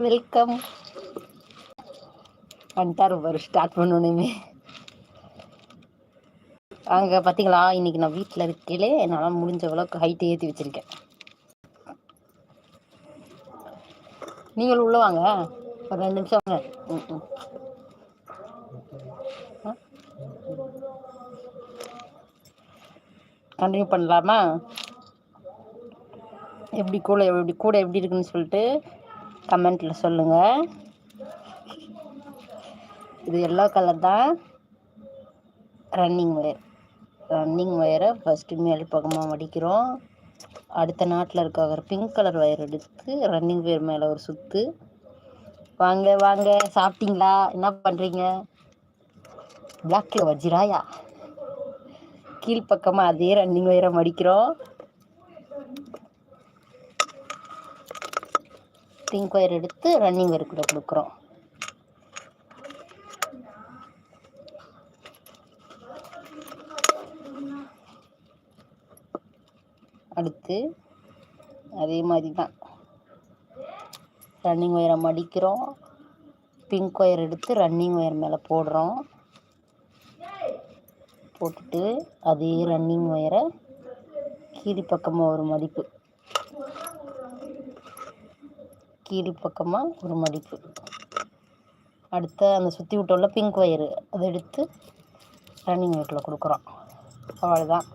Welcome வந்துட்டாரு பாரு start பண்ணணுமே அங்கே பார்த்தீங்களா இன்னைக்கு நான் வீட்டில் இருக்கையிலே என்னால் முடிஞ்ச அளவுக்கு ஹைட்டை ஏற்றி வச்சுருக்கேன். நீங்கள் உள்ளே வாங்க. ஒரு ரெண்டு நிமிஷம் வாங்க ம் ம். கண்டினியூ பண்ணலாமா? எப்படி கூட எப்படி கூட எப்படி இருக்குன்னு சொல்லிட்டு கமெண்ட்டில் சொல்லுங்கள் இது எல்லோ கலர் தான் ரன்னிங் ஒயர் ரன்னிங் ஒயரை ஃபஸ்ட்டு மேல் பக்கமாக மடிக்கிறோம். அடுத்த நாட்டில் இருக்க ஒரு பிங்க் கலர் ஒயர் எடுத்து ரன்னிங் ஒயர் மேலே ஒரு சுற்று வாங்க வாங்க சாப்பிட்டீங்களா? என்ன பண்ணுறீங்க பிளாக்கில் வஜ்ராயா கீழ்ப்பக்கமாக அதே ரன்னிங் ஒயரை மடிக்கிறோம். பிங்க் ஒயர் எடுத்து ரன்னிங் ஒயர் கூட கொடுக்குறோம். அடுத்து அதே மாதிரி தான் ரன்னிங் ஒயரை மடிக்கிறோம். பிங்க் ஒயர் எடுத்து ரன்னிங் ஒயர் மேலே போடுறோம். போட்டுட்டு அதே ரன்னிங் ஒயரை கீழ் பக்கமாக ஒரு மடிப்பு. கீழ் பக்கமாக ஒரு மடிப்பு. அடுத்த அந்த சுற்றி விட்டோம்ல பிங்க் ஒயரு அதை எடுத்து ரன்னிங் ஒயரில் கொடுக்குறோம். அவ்வளோதான்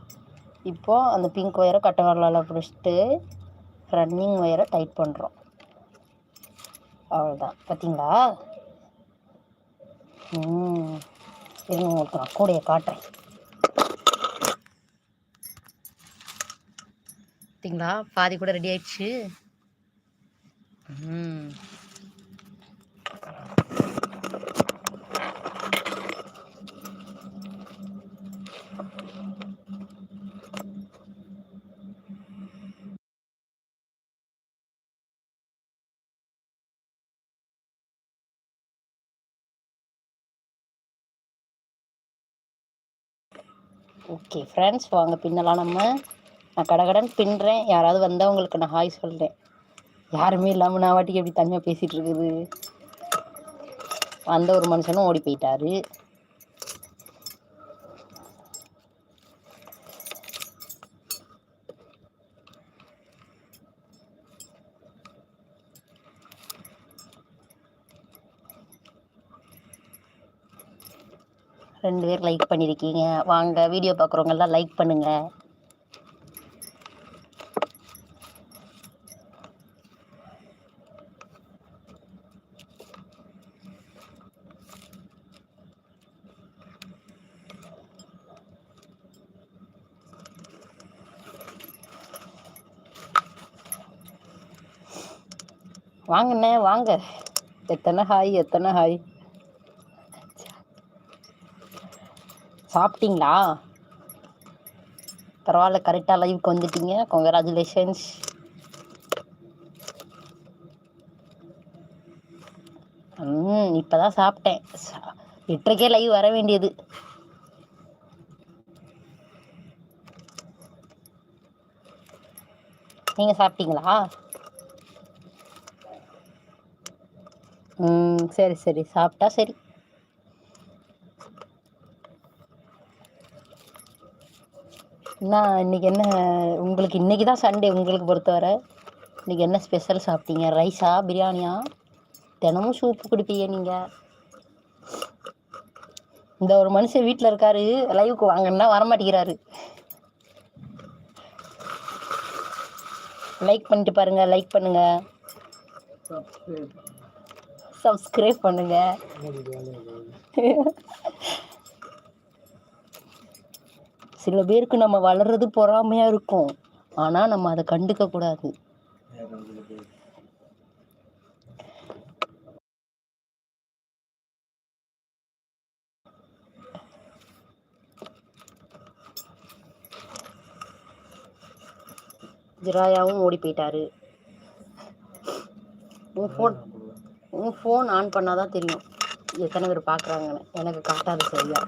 இப்போது அந்த பிங்க் ஒயரை கட்டை வரலால் பிடிச்சிட்டு ரன்னிங் ஒயரை டைட் பண்ணுறோம் அவ்வளோதான் பார்த்தீங்களா ம். இருங்க உங்களுக்கு நான் கூடைய காட்டுறேன். பார்த்தீங்களா பாதி கூட ரெடி ஆயிடுச்சு. ஓகே ஃப்ரெண்ட்ஸ் வாங்க பின்னலாம் நம்ம. நான் கடகடன் பின்னுறேன் யாராவது வந்தால் உங்களுக்கு நான் ஹாய் சொல்கிறேன் யாருமே இல்லாமல் நான் வாட்டிக்கு எப்படி தனியாக பேசிகிட்டு இருக்குது? வந்த ஒரு மனுஷனும் ஓடி போயிட்டாரு. ரெண்டு பேர் லைக் பண்ணியிருக்கீங்க வாங்க வீடியோ பார்க்குறவங்கெல்லாம் லைக் பண்ணுங்கள் வாங்கண்ணே வாங்க. எத்தனை ஹாய் எத்தனை ஹாய்? சாப்பிட்டீங்களா? பரவாயில்ல கரெக்டாக லைவுக்கு வந்துட்டீங்க. கங்க்ராச்சுலேஷன்ஸ் ம் இப்போ தான் சாப்பிட்டேன். சா- எட்டரைக்கே லைவ் வர வேண்டியது. நீங்கள் சாப்பிட்டீங்களா? ம் சரி சரி. சாப்பிட்டா சரி. என்ன இன்னைக்கு என்ன உங்களுக்கு இன்னைக்கு தான் சண்டே உங்களுக்கு பொறுத்தவரை. இன்னைக்கு என்ன ஸ்பெஷல் சாப்பிட்டீங்க? ரைஸா பிரியாணியா? தினமும் சூப்பு குடிப்பீங்க நீங்கள் இந்த ஒரு மனுஷன் வீட்டில் இருக்காரு லைவுக்கு வாங்கன்னா வரமாட்டேங்கிறாரு. லைக் பண்ணிட்டு பாருங்க லைக் பண்ணுங்க. சப்ஸ்கிரைப் பண்ணுங்க. சில பேருக்கு நம்ம வளர்றது பொறாமையா இருக்கும். ஆனா நம்ம அதை கண்டுக்க கூடாது. ஜிராயாவும் ஓடி போயிட்டாரு. உன் ஃபோன் உன் ஃபோன் ஆன் பண்ணால் தான் தெரியும். எத்தனை பேர் பார்க்குறாங்கன்னு. எனக்கு காட்டாது சரியா?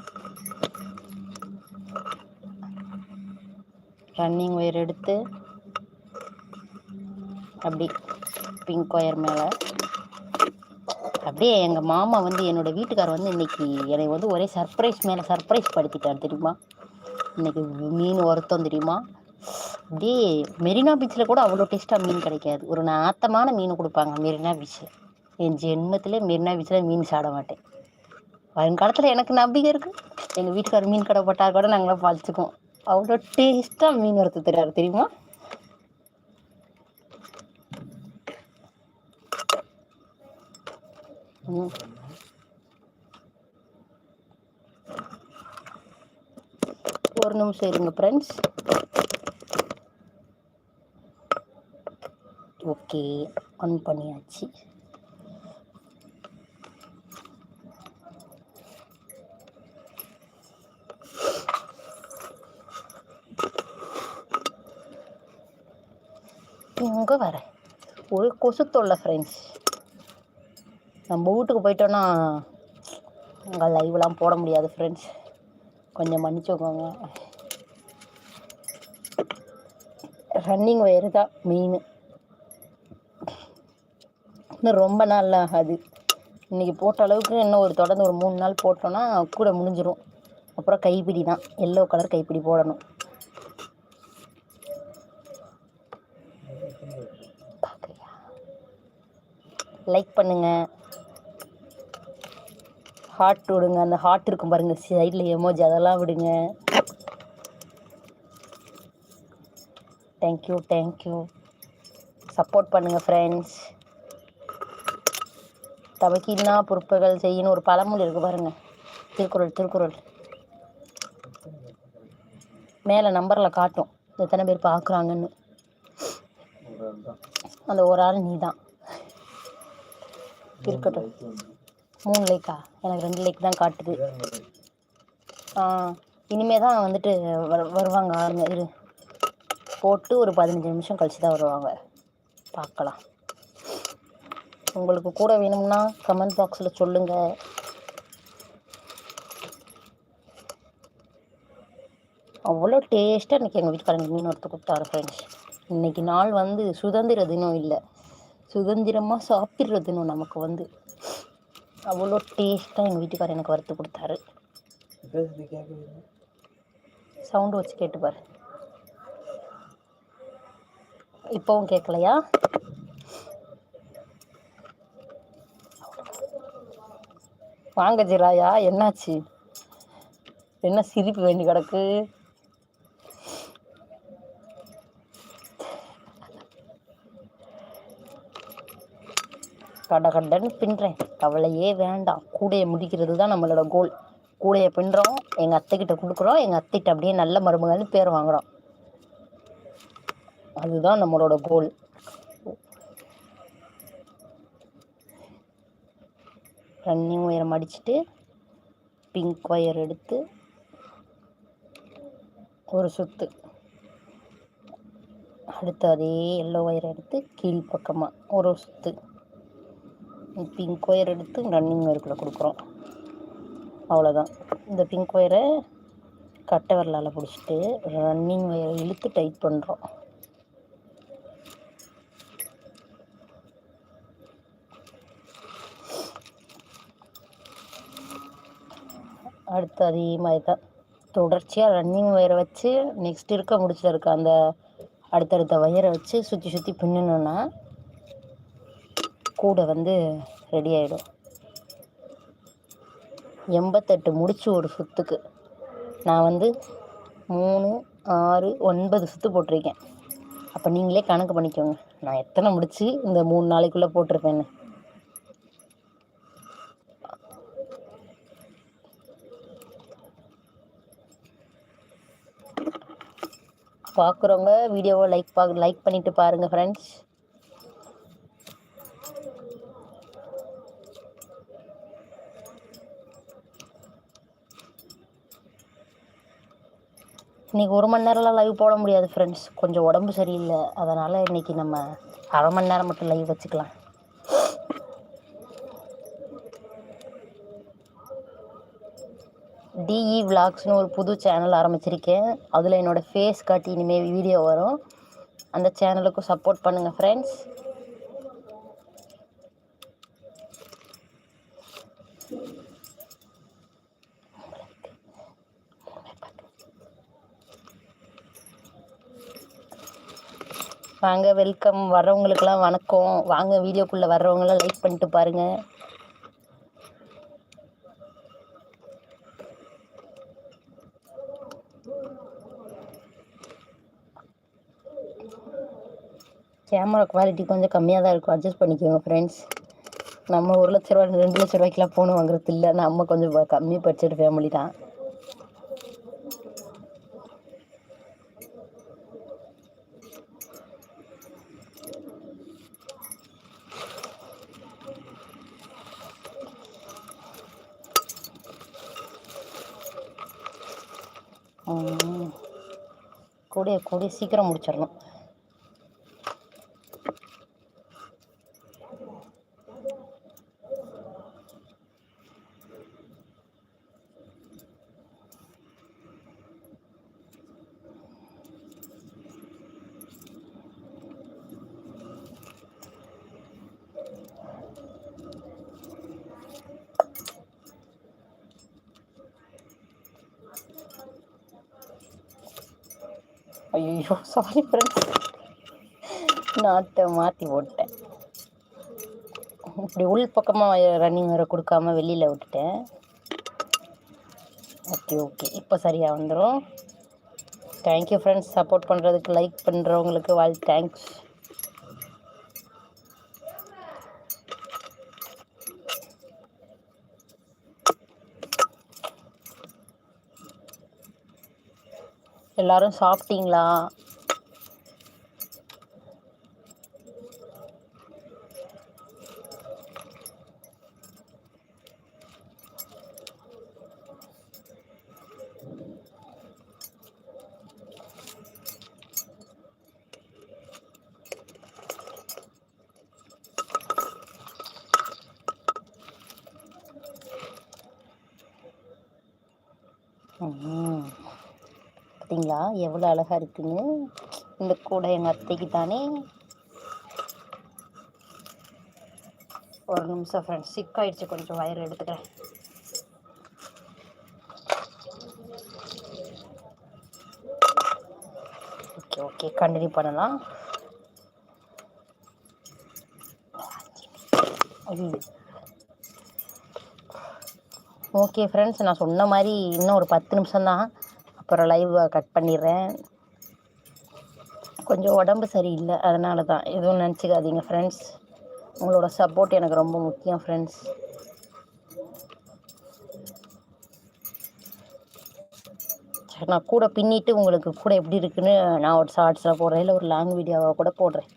ரன்னிங் ஒயர் எடுத்து அப்படி பிங்க் ஒயர் மேலே. அப்படியே எங்கள் மாமா வந்து என்னோடய வீட்டுக்கார் வந்து இன்றைக்கி என்னை வந்து ஒரே சர்ப்ரைஸ் மேலே சர்ப்ரைஸ் படுத்திட்டார் தெரியுமா? இன்றைக்கி மீன் ஒருத்தம் தெரியுமா? அப்படியே மெரினா பீச்சில் கூட அவ்வளோ டேஸ்ட்டாக மீன் கிடைக்காது. ஒரு நாத்தமான மீன் கொடுப்பாங்க மெரினா பீச்சில் என் ஜென்மத்தில் மெரினா பீச்சில் மீன் சாட மாட்டேன். வருங்காலத்தில் எனக்கு நம்பிக்கை இருக்குது எங்கள் வீட்டுக்கார் மீன் கடை போட்டால் கூட நாங்களாம் பழிச்சுக்குவோம். அவ்வளோ டேஸ்ட்டாக மீன் வறுத்து தர்றாரு தெரியுமா? ஒரு நிமிஷம் இருங்க ஃப்ரெண்ட்ஸ் ஓகே ஆன் பண்ணியாச்சு. எங்கே வரேன் ஒரு கொசு தொல்லை ஃப்ரெண்ட்ஸ் நம்ம வீட்டுக்கு போயிட்டோன்னா அங்கே லைவ்லாம் போட முடியாது ஃப்ரெண்ட்ஸ் கொஞ்சம் மன்னிச்சுக்கோங்க. ரன்னிங் ஒயர் தான் மெயின் இன்னும் ரொம்ப நாள் ஆகாது. இன்றைக்கி போட்ட அளவுக்கு இன்னும் ஒரு தொடர்ந்து ஒரு மூணு நாள் போட்டோன்னா கூட முடிஞ்சிடும் அப்புறம் கைப்பிடி தான். எல்லோ கலர் கைப்பிடி போடணும். லைக் பண்ணுங்கள் ஹார்ட் விடுங்க. அந்த ஹார்ட் இருக்கும் பாருங்கள் சைடில் எமோஜி அதெல்லாம் விடுங்க. Thank you thank you support பண்ணுங்கள் ஃப்ரெண்ட்ஸ் தமக்கின்னா பொறுப்புகள் செய்யணும். ஒரு பழமொழி இருக்கு பாருங்க. திருக்குறள் திருக்குறள். மேலே நம்பரில் காட்டும். எத்தனை பேர் பார்க்குறாங்கன்னு அந்த ஒரு ஆள் நீ தான் இருக்கட்டும். மூணு லைக்கா? எனக்கு ரெண்டு லைக் தான் காட்டுது. இனிமே தான் வந்துட்டு வரு வருவாங்க ஆளுங்க. இரு. போட்டு ஒரு பதினஞ்சு நிமிஷம் கழிச்சு தான் வருவாங்க. பார்க்கலாம் உங்களுக்கு கூட வேணும்னா கமெண்ட் பாக்ஸில் சொல்லுங்கள் அவ்வளோ டேஸ்ட்டாக இன்றைக்கி எங்கள் வீட்டுக்காரங்க மீன் வறுத்து கொடுத்தாரு ஃப்ரெண்ட்ஸ் இன்னைக்கு நாள் வந்து சுதந்திர தினம் இல்லை. சுதந்திரமாக சாப்பிட்ற தினம் நமக்கு வந்து. அவ்வளோ டேஸ்ட்டாக எங்கள் வீட்டுக்காரர் எனக்கு வறுத்து கொடுத்தாரு. சவுண்டு வச்சு கேட்டுப்பார் இப்போவும் கேட்கலையா வாங்க ஜிராயா என்னாச்சு? என்ன சிரிப்பு வேண்டி கிடக்கு? கடை கடைன்னு பின்னுறேன் கவலையே வேண்டாம். கூடையை முடிக்கிறது தான் நம்மளோட கோல் கூடையை பின்னுறோம் எங்கள் அத்தைக்கிட்ட கொடுக்குறோம். எங்கள் அத்தைகிட்ட அப்படியே நல்ல மருமகள்னு பேர் வாங்குகிறோம் அதுதான் நம்மளோட கோல் ரன்னிங் ஒயரை மடிச்சுட்டு பிங்க் ஒயர் எடுத்து ஒரு சுத்து. அடுத்து அதே எல்லோ ஒயர் எடுத்து கீழ் பக்கமாக ஒரு சுத்து. பிங்க் ஒயர் எடுத்து ரன்னிங் ஒயருக்குள்ளே கொடுக்குறோம். அவ்வளோதான் இந்த பிங்க் ஒயரை கட்டை வரலால் பிடிச்சிட்டு ரன்னிங் ஒயரை இழுத்து டைட் பண்ணுறோம் அடுத்து அதே மாதிரி தான் தொடர்ச்சியாக ரன்னிங் ஒயரை வச்சு நெக்ஸ்ட் இருக்க முடிச்சில் இருக்க அந்த அடுத்தடுத்த ஒயரை வச்சு சுற்றி சுற்றி பின்னணுன்னா கூட வந்து ரெடி ஆகிடும் எண்பத்தெட்டு முடிச்சு ஒரு சுற்றுக்கு நான் வந்து மூணு ஆறு ஒன்பது சுற்று போட்டிருக்கேன். அப்போ நீங்களே கணக்கு பண்ணிக்கோங்க. நான் எத்தனை முடிச்சு இந்த மூணு நாளைக்குள்ளே போட்டிருப்பேன்னு. பார்க்குறவங்க வீடியோவை லைக் பா லைக் பண்ணிவிட்டு பாருங்கள் ஃப்ரெண்ட்ஸ் இன்றைக்கி ஒரு மணி நேரம்லாம் லைவ் போட முடியாது ஃப்ரெண்ட்ஸ் கொஞ்சம் உடம்பு சரியில்லை. அதனால் இன்றைக்கி நம்ம அரை மணி நேரம் மட்டும் லைவ் வச்சுக்கலாம். டிஇ விளாக்ஸ்னு ஒரு புது சேனல் ஆரம்பிச்சிருக்கேன். அதில் என்னோடய ஃபேஸ் காட்டி இனிமேல் வீடியோ வரும். அந்த சேனலுக்கும் சப்போர்ட் பண்ணுங்கள் ஃப்ரெண்ட்ஸ் வாங்க வெல்கம் வர்றவங்களுக்கெல்லாம் வணக்கம். வாங்க வீடியோக்குள்ளே வர்றவங்களாம் லைக் பண்ணிட்டு பாருங்கள் கேமரா குவாலிட்டி கொஞ்சம் கம்மியாக தான் இருக்கும். அட்ஜஸ்ட் பண்ணிக்கோங்க ஃப்ரெண்ட்ஸ் நம்ம ஒரு லட்ச ரூபா ரெண்டு லட்ச ரூபாய்க்குலாம் ஃபோன் வாங்குறது இல்லை நம்ம கொஞ்சம் கம்மி பட்ஜெட் ஃபேமிலி தான். கூடிய கூடிய சீக்கிரம் முடிச்சிடணும். ஐயோ சாரி ஃப்ரெண்ட்ஸ் நாட்டை மாற்றி போட்டேன் இப்படி உள் பக்கமாக ரன்னிங் வேறு கொடுக்காம வெளியில் விட்டுட்டேன். ஓகே ஓகே இப்போ சரியாக வந்துடும் தேங்க்யூ ஃப்ரெண்ட்ஸ் சப்போர்ட் பண்ணுறதுக்கு லைக் பண்ணுறவங்களுக்கு வாழ் தேங்க்ஸ் எல்லாரும் சாப்பிட்டீங்களா ம். பார்த்தீங்களா எவ்வளோ அழகாக இருக்குன்னு. இந்த கூடை எங்கள் அத்தைக்கு தானே. ஒரு நிமிஷம் ஃப்ரெண்ட்ஸ் சிக்காயிடுச்சு. கொஞ்சம் வயர் எடுத்துக்கிறேன். ஓகே ஓகே கண்டினியூ பண்ணலாம். ஓகே ஃப்ரெண்ட்ஸ் நான் சொன்ன மாதிரி இன்னும் ஒரு பத்து நிமிஷம் தான் அப்புறம் லைவ் கட் பண்ணிடுறேன். கொஞ்சம் உடம்பு சரியில்லை அதனால தான் எதுவும் நினச்சிக்காதீங்க ஃப்ரெண்ட்ஸ் உங்களோட சப்போர்ட் எனக்கு ரொம்ப முக்கியம் ஃப்ரெண்ட்ஸ் சரி நான் கூட பின்னிட்டு உங்களுக்கு கூட எப்படி இருக்குன்னு நான் ஒரு ஷார்ட்ஸில் போடுறேன் இல்லை ஒரு லாங் வீடியோவாக கூட போடுறேன்.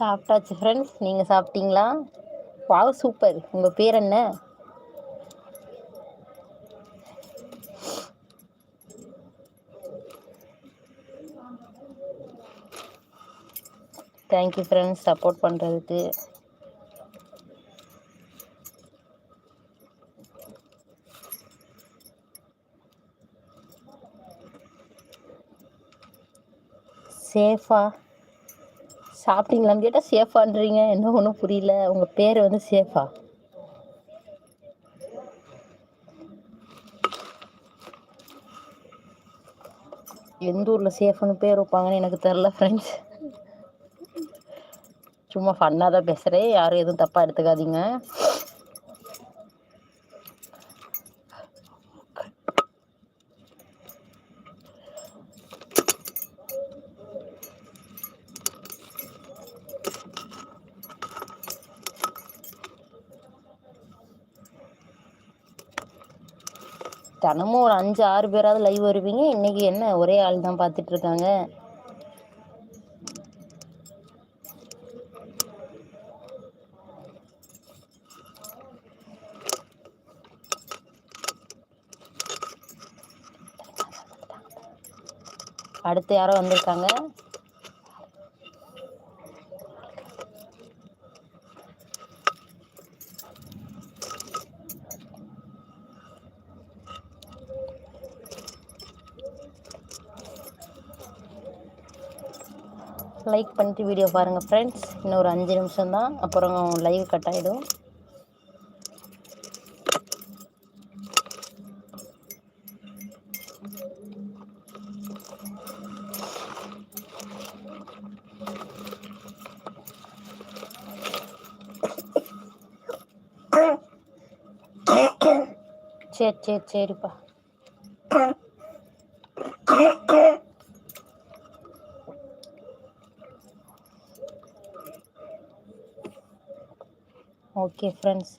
சாப்பிட்டாச்சு ஃப்ரெண்ட்ஸ் நீங்கள் சாப்பிட்டீங்களா? வாவ் சூப்பர் உங்கள் பேர் என்ன? தேங்க்யூ ஃப்ரெண்ட்ஸ் சப்போர்ட் பண்ணுறதுக்கு சேஃபா சாப்பிட்டீங்களான்னு கேட்டால் சேஃபான்றீங்க. என்ன ஒன்றும் புரியல. உங்கள் பேர் வந்து சேஃபா? எந்த ஊரில் சேஃப்னு பேர் வைப்பாங்கன்னு எனக்கு தெரில ஃப்ரெண்ட்ஸ் சும்மா ஃபன்னாக தான் பேசுகிறேன் யாரும் எதுவும் தப்பாக எடுத்துக்காதீங்க. தினமும் ஒரு அஞ்சு ஆறு பேராவது லைவ் வருவீங்க. இன்னைக்கு என்ன? ஒரே ஆள் தான் பார்த்துட்டு இருக்காங்க அடுத்து யாரோ வந்திருக்காங்க? லைக் பண்ணிட்டு வீடியோ பாருங்கள் ஃப்ரெண்ட்ஸ் இன்னும் ஒரு அஞ்சு நிமிஷம் தான் அப்புறம் லைவ் கட் ஆகிடும் சரி சரி சரிப்பா. ஓகே ஃப்ரெண்ட்ஸ்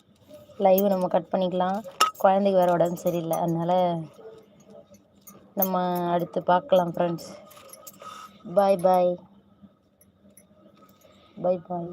லைவ் நம்ம கட் பண்ணிக்கலாம். குழந்தைக்கு வேறு உடம்பு சரியில்லை அதனால் நம்ம அடுத்து பார்க்கலாம் ஃப்ரெண்ட்ஸ். பாய் பாய் பாய் பாய்